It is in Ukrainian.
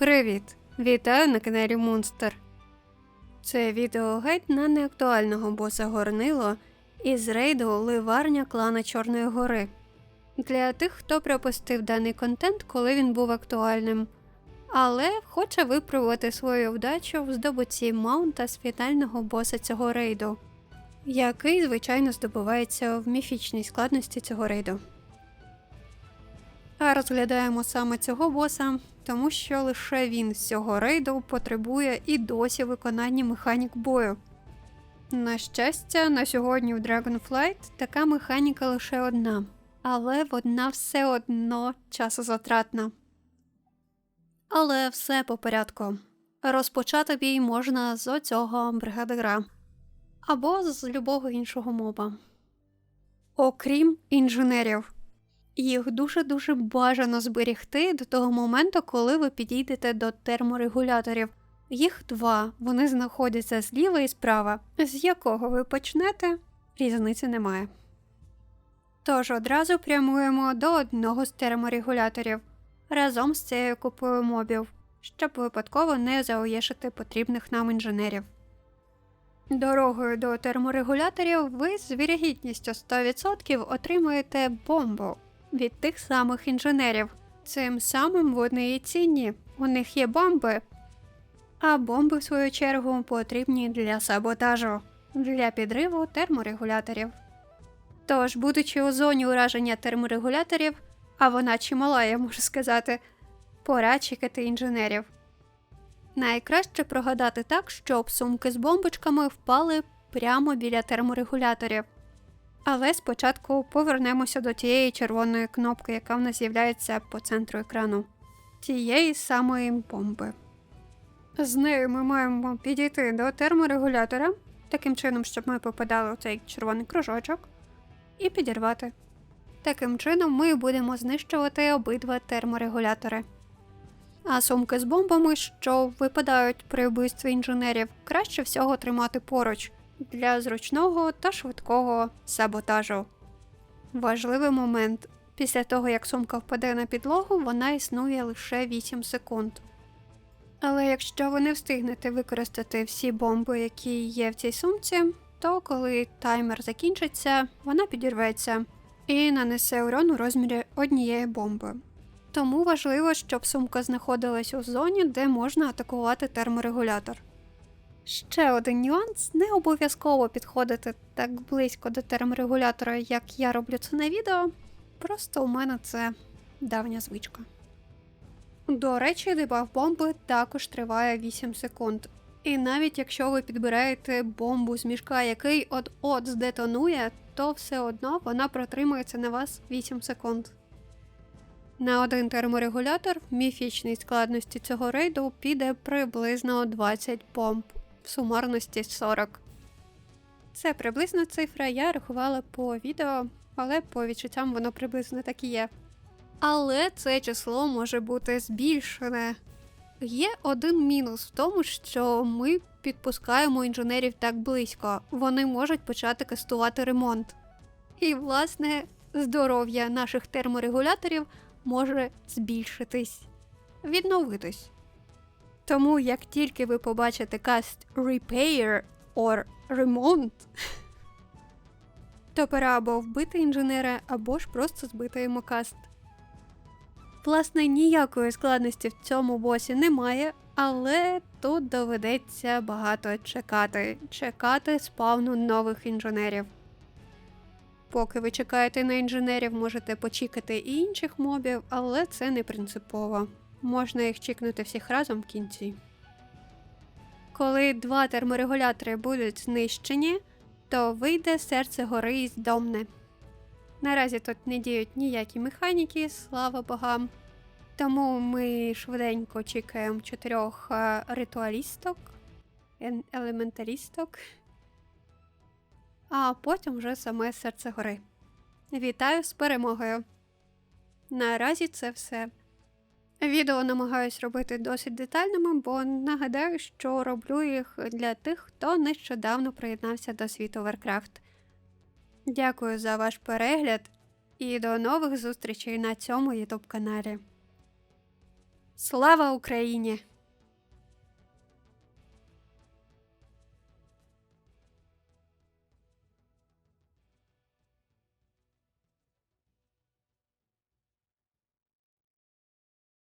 Привіт! Вітаю на каналі Монстер. Це відео гайд на неактуального боса Горнило із рейду Ливарня клана Чорної Гори. Для тих, хто пропустив даний контент, коли він був актуальним, але хоче випробувати свою вдачу в здобутті маунта з фінального боса цього рейду, який, звичайно, здобувається в міфічній складності цього рейду. А розглядаємо саме цього боса, тому що лише він з цього рейду потребує і досі виконання механік бою. На щастя, на сьогодні в Dragonflight така механіка лише одна, але вона все одно часозатратна. Але все по порядку. Розпочати бій можна з оцього бригадира або з любого іншого моба. Окрім інженерів. Їх дуже-дуже бажано зберігти до того моменту, коли ви підійдете до терморегуляторів. Їх два, вони знаходяться зліва і справа. З якого ви почнете, різниці немає. Тож одразу прямуємо до одного з терморегуляторів разом з цією купою мобів, щоб випадково не заоєшити потрібних нам інженерів. Дорогою до терморегуляторів ви з вірогідністю 100% отримуєте бомбу від тих самих інженерів. Цим самим вони і цінні. У них є бомби. А бомби, в свою чергу, потрібні для саботажу, для підриву терморегуляторів. Тож, будучи у зоні ураження терморегуляторів, а вона чимала, я можу сказати, пора чекати інженерів. Найкраще прогадати так, щоб сумки з бомбочками впали прямо біля терморегуляторів. Але спочатку повернемося до тієї червоної кнопки, яка в нас з'являється по центру екрану. Тієї самої бомби. З нею ми маємо підійти до терморегулятора, таким чином, щоб ми попадали у цей червоний кружочок, і підірвати. Таким чином ми будемо знищувати обидва терморегулятори. А сумки з бомбами, що випадають при вбивстві інженерів, краще всього тримати поруч для зручного та швидкого саботажу. Важливий момент. Після того, як сумка впаде на підлогу, вона існує лише 8 секунд. Але якщо ви не встигнете використати всі бомби, які є в цій сумці, то коли таймер закінчиться, вона підірветься і нанесе урон у розмірі однієї бомби. Тому важливо, щоб сумка знаходилась у зоні, де можна атакувати терморегулятор. Ще один нюанс: не обов'язково підходити так близько до терморегулятора, як я роблю це на відео. Просто у мене це давня звичка. До речі, дебаф бомби також триває 8 секунд. І навіть якщо ви підбираєте бомбу з мішка, який от-от здетонує, то все одно вона протримується на вас 8 секунд. На один терморегулятор міфічній складності цього рейду піде приблизно 20 бомб в сумарності 40. Це приблизна цифра, я рахувала по відео, але по відчуттям воно приблизно так і є. Але це число може бути збільшене. Є один мінус в тому, що ми підпускаємо інженерів так близько, вони можуть почати кастувати ремонт. І, власне, здоров'я наших терморегуляторів може збільшитись, відновитись. Тому як тільки ви побачите каст Repair or Remont, то пора або вбити інженера, або ж просто збити йому каст. Власне, ніякої складності в цьому босі немає, але тут доведеться багато чекати, чекати спавну нових інженерів. Поки ви чекаєте на інженерів, можете почекати і інших мобів, але це не принципово. Можна їх чекнути всіх разом в кінці. Коли два терморегулятори будуть знищені, то вийде серце гори із домне. Наразі тут не діють ніякі механіки, слава богам. Тому ми швиденько чекаємо чотирьох е, ритуалісток, ен- елементалісток, а потім вже саме серце гори. Вітаю з перемогою! Наразі це все. Відео намагаюсь робити досить детальними, бо нагадаю, що роблю їх для тих, хто нещодавно приєднався до світу Warcraft. Дякую за ваш перегляд і до нових зустрічей на цьому YouTube каналі. Слава Україні!